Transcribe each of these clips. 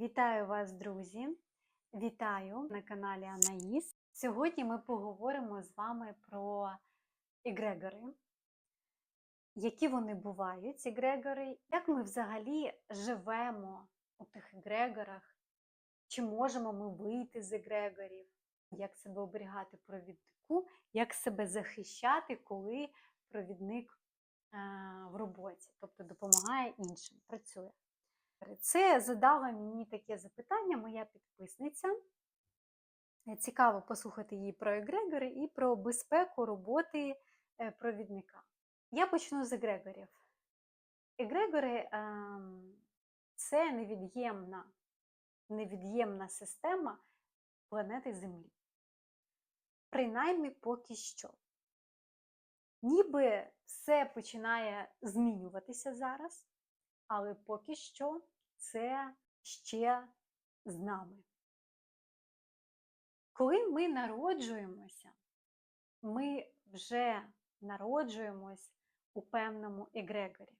Вітаю вас, друзі! Вітаю на каналі Анаїс. Сьогодні ми поговоримо з вами про егрегори, які вони бувають, егрегори, як ми взагалі живемо у тих егрегорах, чи можемо ми вийти з егрегорів, як себе оберігати провіднику, як себе захищати, коли провідник е, в роботі, тобто допомагає іншим, працює. Це задала мені таке запитання моя підписниця. Цікаво послухати її про егрегори і про безпеку роботи е, провідника. Я почну з егрегорів. Егрегори ем, це невід'ємна, невід'ємна система планети Землі. Принаймні поки що. Ніби все починає змінюватися зараз, але поки що це ще з нами. Коли ми народжуємося, ми вже народжуємось у певному егрегорі.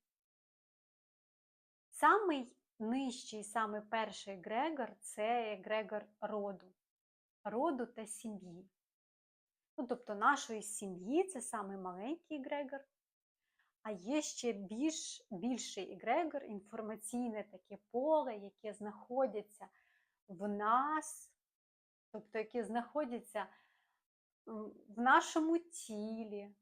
Самий нижчий, самий перший егрегор це егрегор роду, роду та сім'ї. Ну, тобто нашої сім'ї це самий маленький егрегор, а є ще більш, більший егрегор, інформаційне таке поле, яке знаходиться в нас, тобто яке знаходиться в нашому тілі,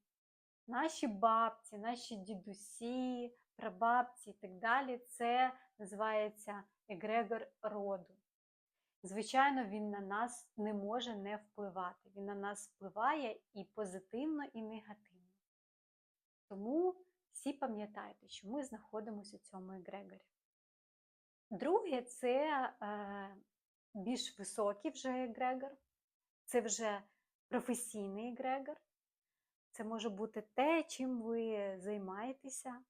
наші бабці, наші дідусі, прабабці і так далі. Це називається егрегор роду. Звичайно, він на нас не може не впливати. Він на нас впливає і позитивно, і негативно. Тому всі пам'ятайте, що ми знаходимося у цьому егрегорі. Друге, це е, більш високий вже егрегор, це вже професійний егрегор. Це може бути те, чим ви займаєтеся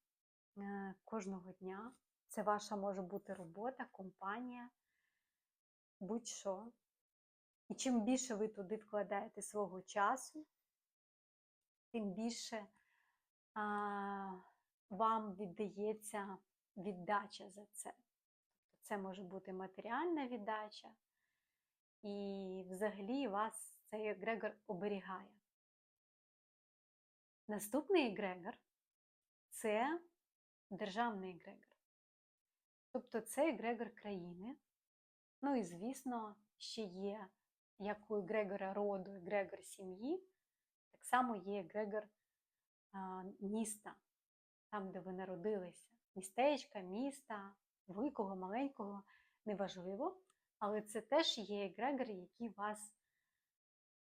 е, кожного дня. Це ваша може бути робота, компанія, будь-що. І чим більше ви туди вкладаєте свого часу, тим більше вам віддається віддача за це. Тобто це може бути матеріальна віддача, і взагалі вас цей егрегор оберігає. Наступний егрегор це державний егрегор. Тобто це егрегор країни. Ну і, звісно, ще є як у егрегора роду, егрегор сім'ї, так само є егрегор міста, там, де ви народилися. Містечка, міста, великого, маленького, неважливо, але це теж є егрегор, який вас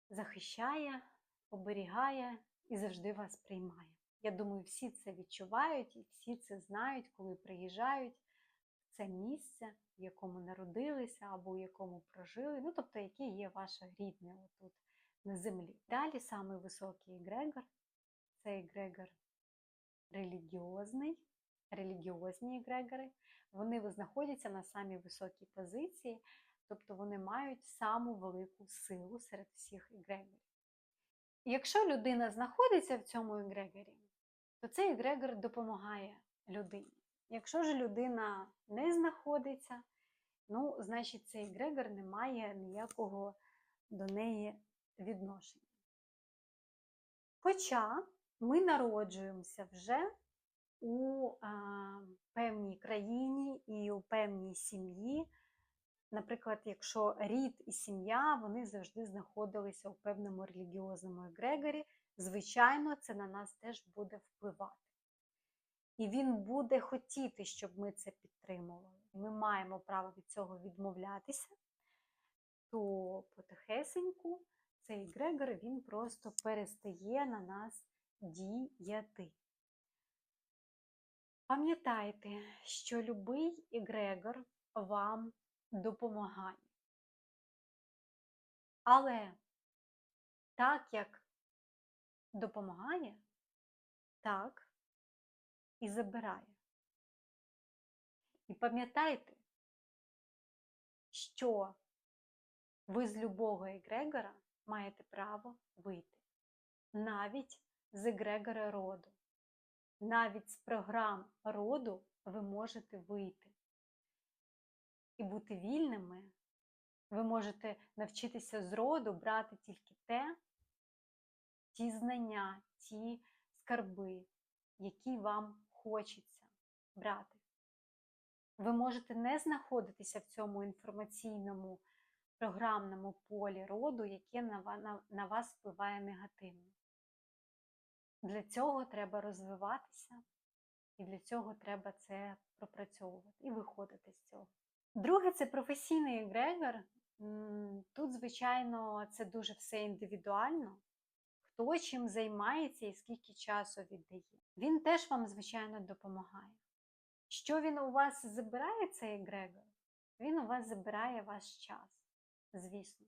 захищає, оберігає і завжди вас приймає. Я думаю, всі це відчувають і всі це знають, коли приїжджають в це місце, в якому народилися або в якому прожили, ну тобто, яке є ваше рідне отут на землі. Далі самий високий егрегор це егрегор релігіозний, релігіозні егрегори. Вони знаходяться на самій високій позиції, тобто вони мають саму велику силу серед всіх егрегорів. Якщо людина знаходиться в цьому егрегорі, то цей егрегор допомагає людині. Якщо ж людина не знаходиться, ну, значить, цей егрегор не має ніякого до неї відношення. Хоча ми народжуємося вже у а, певній країні і у певній сім'ї. Наприклад, якщо рід і сім'я, вони завжди знаходилися у певному релігіозному егрегорі, звичайно, це на нас теж буде впливати. І він буде хотіти, щоб ми це підтримували. Ми маємо право від цього відмовлятися, то потихесеньку цей егрегор він просто перестає на нас діяти. Пам'ятайте, що любий егрегор вам допомагає. Але так як допомагає, так і забирає. І пам'ятайте, що ви з любого егрегора маєте право вийти. Навіть з егрегора роду. Навіть з програм роду ви можете вийти. і бути вільними, ви можете навчитися з роду брати тільки те, ті знання, ті скарби, які вам хочеться брати. Ви можете не знаходитися в цьому інформаційному програмному полі роду, яке на, вас впливає негативно. Для цього треба розвиватися, і для цього треба це пропрацьовувати і виходити з цього. Друге, це професійний егрегор. Тут, звичайно, це дуже все індивідуально. Хто чим займається і скільки часу віддає. Він теж вам, звичайно, допомагає. Що він у вас забирає, цей егрегор? Він у вас забирає ваш час, звісно.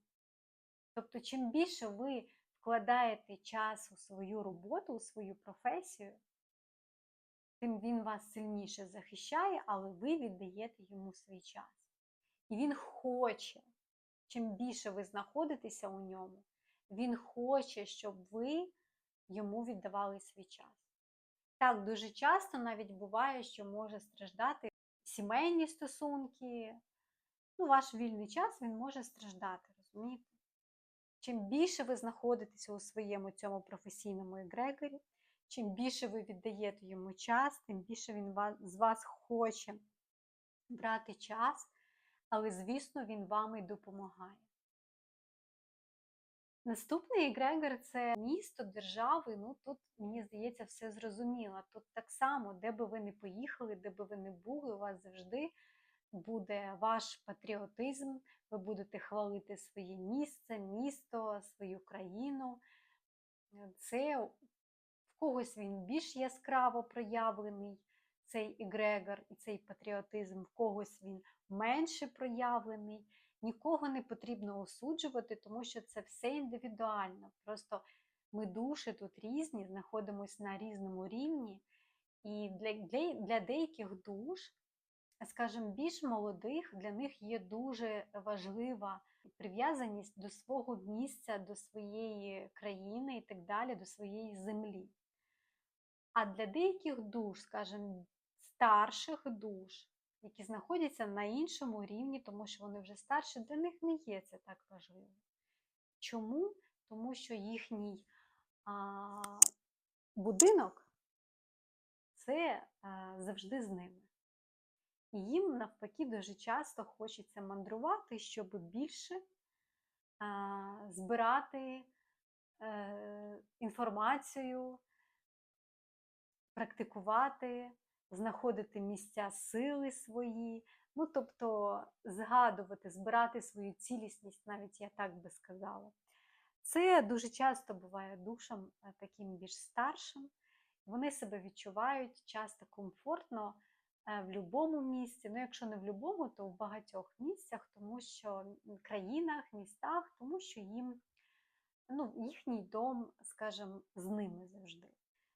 Тобто, чим більше ви вкладаєте час у свою роботу, у свою професію, тим він вас сильніше захищає, але ви віддаєте йому свій час. І він хоче, чим більше ви знаходитеся у ньому, він хоче, щоб ви йому віддавали свій час. Так, дуже часто навіть буває, що може страждати сімейні стосунки. Ну, ваш вільний час він може страждати, розумієте? Чим більше ви знаходитеся у своєму цьому професійному егрегорі, чим більше ви віддаєте йому час, тим більше він з вас хоче брати час, але, звісно, він вам і допомагає. Наступний егрегор це місто, держави. Ну тут, мені здається, все зрозуміло. Тут так само, де би ви не поїхали, де би ви не були, у вас завжди буде ваш патріотизм, ви будете хвалити своє місце, місто, свою країну. Це в когось він більш яскраво проявлений, цей егрегор і цей патріотизм, в когось він менше проявлений. Нікого не потрібно осуджувати, тому що це все індивідуально. Просто ми душі тут різні, знаходимося на різному рівні. І для, для, для деяких душ, скажімо, більш молодих, для них є дуже важлива прив'язаність до свого місця, до своєї країни і так далі, до своєї землі. А для деяких душ, скажімо, старших душ, які знаходяться на іншому рівні, тому що вони вже старші, для них не є це так важливо. Чому? Тому що їхній а, будинок це а, завжди з ними. Їм навпаки дуже часто хочеться мандрувати, щоб більше збирати е, інформацію, практикувати знаходити місця сили свої, ну тобто згадувати, збирати свою цілісність, навіть я так би сказала. Це дуже часто буває душам е, таким більш старшим. Вони себе відчувають часто комфортно в будь-якому місці. Ну, якщо не в будь-якому, то в багатьох місцях, тому що країнах, містах, тому що їм ну, їхній дом, скажімо, з ними завжди.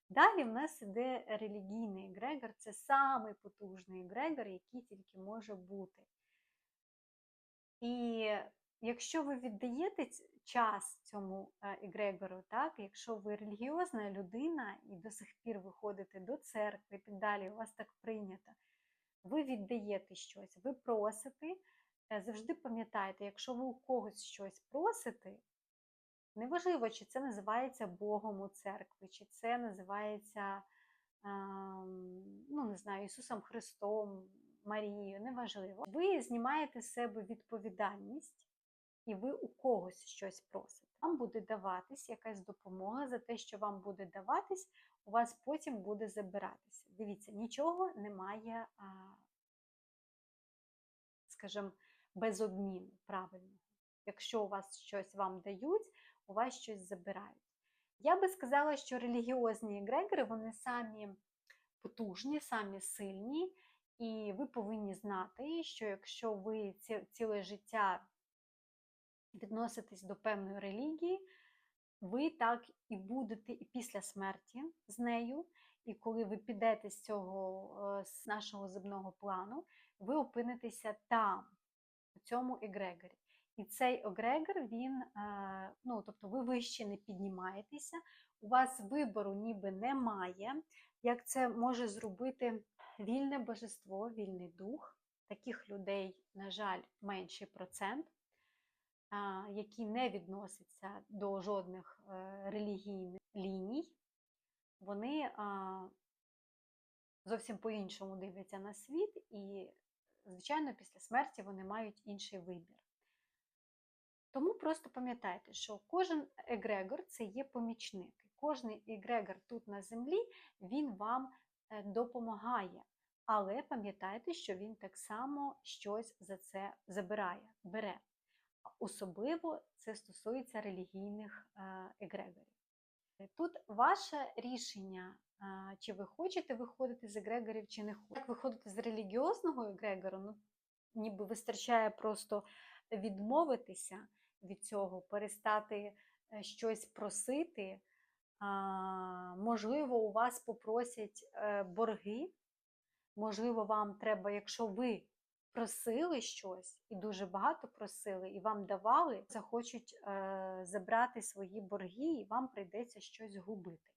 Далі в нас іде релігійний егрегор, це самий потужний егрегор, який тільки може бути. І якщо ви віддаєте час цьому е, егрегору, так, якщо ви релігіозна людина і до сих пір виходите до церкви і так далі, у вас так прийнято, ви віддаєте щось, ви просите, е, завжди пам'ятайте, якщо ви у когось щось просите, Неважливо, чи це називається Богом у церкві, чи це називається ну, не знаю, Ісусом Христом, Марією, неважливо. Ви знімаєте з себе відповідальність, і ви у когось щось просите. Вам буде даватись якась допомога за те, що вам буде даватись, у вас потім буде забиратися. Дивіться, нічого немає, скажімо, без обміну правильного. Якщо у вас щось вам дають, у вас щось забирають. Я би сказала, що релігіозні егрегори, вони самі потужні, самі сильні, і ви повинні знати, що якщо ви ціле життя відноситесь до певної релігії, ви так і будете і після смерті з нею, і коли ви підете з цього з нашого земного плану, ви опинитеся там, у цьому егрегорі. І цей огрегор, він, е, ну, тобто ви вище не піднімаєтеся, у вас вибору ніби немає. Як це може зробити вільне божество, вільний дух? таких людей, на жаль, менший процент, які не відносяться до жодних е, релігійних ліній, вони зовсім по-іншому дивляться на світ, і, звичайно, після смерті вони мають інший вибір. Тому просто пам'ятайте, що кожен егрегор це є помічник. Кожний егрегор тут на землі він вам е, допомагає. Але пам'ятайте, що він так само щось за це забирає, бере. Особливо це стосується релігійних е, егрегорів. Тут ваше рішення, е, чи ви хочете виходити з егрегорів, чи не хочете. Як виходити з релігіозного егрегору, ну, ніби вистачає просто відмовитися від цього, перестати е, щось просити. Можливо, у вас попросять е, борги, можливо, вам треба, якщо ви просили щось і дуже багато просили, і вам давали, захочуть е, забрати свої борги, і вам прийдеться щось губити.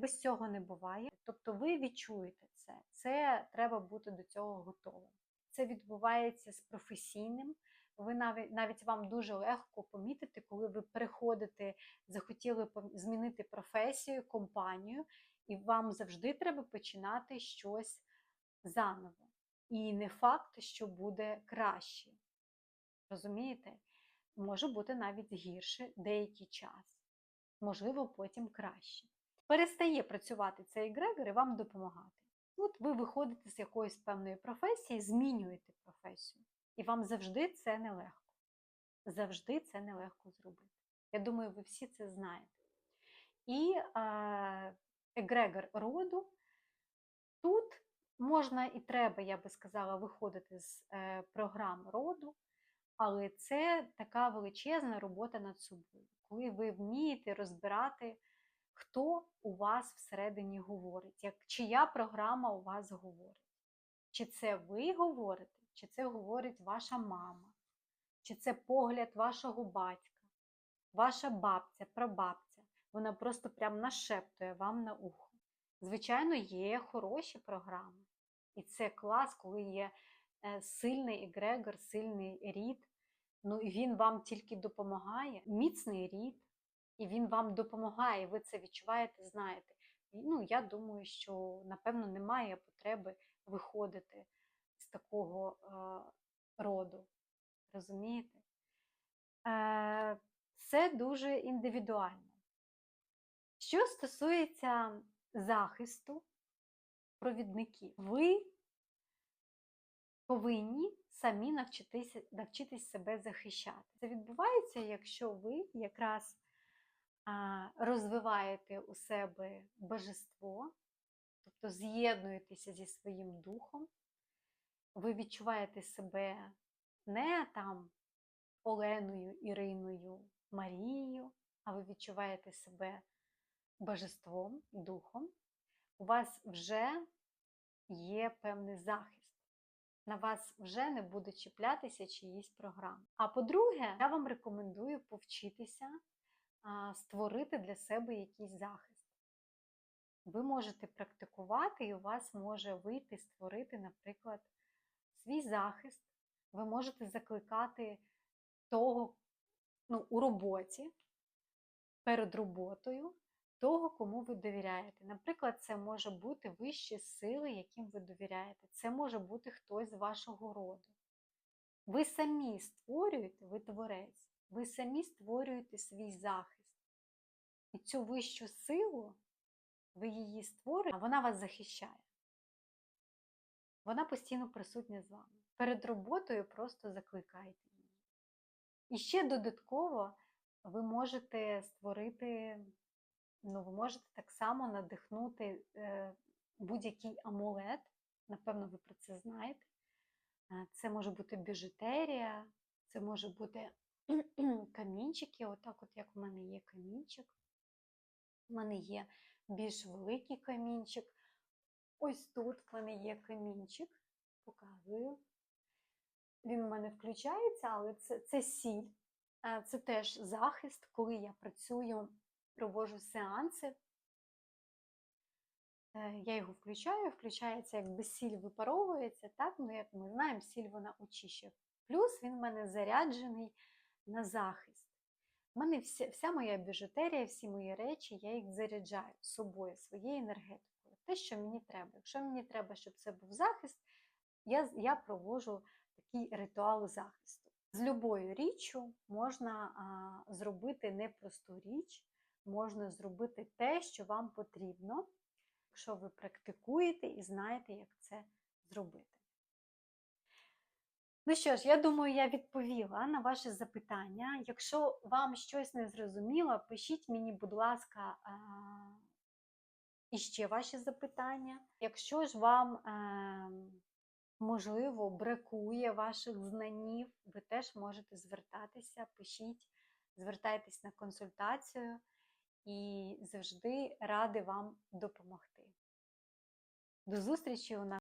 Без цього не буває. Тобто ви відчуєте це, це треба бути до цього готовим. Це відбувається з професійним ви навіть навіть вам дуже легко помітити, коли ви переходите, захотіли змінити професію, компанію, і вам завжди треба починати щось заново. І не факт, що буде краще. Розумієте? Може бути навіть гірше деякий час, можливо, потім краще. Перестає працювати цей егрегор і вам допомагати. От ви виходите з якоїсь певної професії, змінюєте професію. І вам завжди це нелегко. Завжди це нелегко зробити. Я думаю, ви всі це знаєте. І е, егрегор роду тут можна і треба, я би сказала, виходити з е, програм роду, але це така величезна робота над собою, коли ви вмієте розбирати, хто у вас всередині говорить, як, чия програма у вас говорить. Чи це ви говорите? чи це говорить ваша мама, чи це погляд вашого батька, ваша бабця, прабабця. Вона просто прям нашептує вам на ухо. Звичайно, є хороші програми. І це клас, коли є е, сильний егрегор, сильний рід. Ну і він вам тільки допомагає, міцний рід, і він вам допомагає, ви це відчуваєте, знаєте. Ну, я думаю, що, напевно, немає потреби виходити з такого е, роду. Розумієте? Е, Це дуже індивідуально. Що стосується захисту провідників, ви повинні самі навчитися, навчитись себе захищати. Це відбувається, якщо ви якраз розвиваєте у себе божество, тобто з'єднуєтеся зі своїм духом, ви відчуваєте себе не там Оленою, Іриною, Марією, а ви відчуваєте себе божеством, духом, у вас вже є певний захист. На вас вже не буде чіплятися чиїсь програми. А по-друге, я вам рекомендую повчитися створити для себе якийсь захист. Ви можете практикувати, і у вас може вийти створити, наприклад, свій захист, ви можете закликати того ну, у роботі, перед роботою, того, кому ви довіряєте. Наприклад, це може бути вищі сили, яким ви довіряєте. Це може бути хтось з вашого роду. Ви самі створюєте, ви творець, ви самі створюєте свій захист. І цю вищу силу, ви її створюєте, а вона вас захищає вона постійно присутня з вами. Перед роботою просто закликайте її. І ще додатково ви можете створити, ну, ви можете так само надихнути е, будь-який амулет, напевно, ви про це знаєте. Е, це може бути біжутерія, це може бути камінчики, отак, от як в мене є камінчик. У мене є більш великий камінчик. Ось тут в мене є камінчик, показую. Він у мене включається, але це це сіль, це теж захист, коли я працюю, провожу сеанси. Е, Я його включаю, включається, якби сіль випаровується, так? Ну, як ми знаємо, сіль вона очищує. Плюс він в мене заряджений на захист. У мене вся, вся моя біжутерія, всі мої речі, я їх заряджаю собою, своєю енергетикою. Те, що мені треба. Якщо мені треба, щоб це був захист, я, я проводжу такий ритуал захисту. З любою річчю можна а, зробити непросту річ, можна зробити те, що вам потрібно, якщо ви практикуєте і знаєте, як це зробити. Ну що ж, я думаю, я відповіла на ваше запитання. Якщо вам щось не зрозуміло, пишіть мені, будь ласка, іще ваші запитання. Якщо ж вам, ем, можливо, бракує ваших знанів, ви теж можете звертатися, пишіть, звертайтесь на консультацію і завжди ради вам допомогти. До зустрічі у нас.